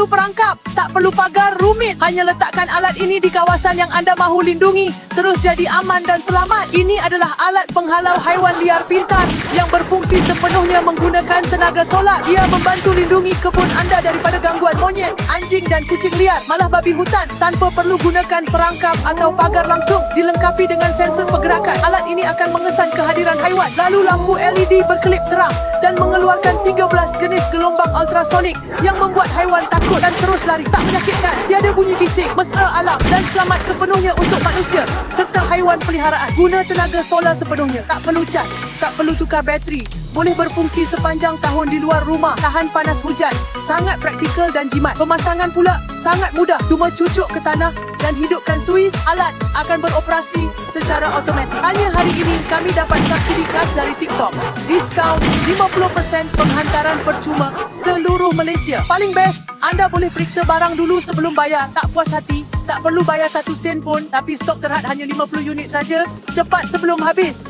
perlu perangkap, tak perlu pagar rumit. Hanya letakkan alat ini di kawasan yang anda mahu lindungi. Terus jadi aman dan selamat. Ini adalah alat penghalau haiwan liar pintar yang berfungsi sepenuhnya menggunakan tenaga solar. Ia membantu lindungi kebun anda daripada gangguan monyet, anjing dan kucing liar, malah babi hutan tanpa perlu gunakan perangkap atau pagar langsung. Dilengkapi dengan sensor pergerakan. Alat ini akan mengesan kehadiran haiwan. Lalu lampu LED berkelip terang dan mengeluarkan 13 jenis gelombang ultrasonik yang membuat haiwan takut dan terus lari. Tak menyakitkan, tiada bunyi bising, mesra alam dan selamat sepenuhnya untuk manusia serta haiwan peliharaan. Guna tenaga solar sepenuhnya. Tak perlu cas, tak perlu tukar bateri. Boleh berfungsi sepanjang tahun di luar rumah, tahan panas hujan. Sangat praktikal dan jimat. Pemasangan pula sangat mudah. Cuma cucuk ke tanah dan hidupkan suis, alat akan beroperasi secara automatik. Hanya hari ini kami dapat subsidi khas dari TikTok. Diskaun 50% penghantaran percuma seluruh Malaysia. Paling best, anda boleh periksa barang dulu sebelum bayar. Tak puas hati, tak perlu bayar satu sen pun tapi stok terhad hanya 50 unit saja. Cepat sebelum habis.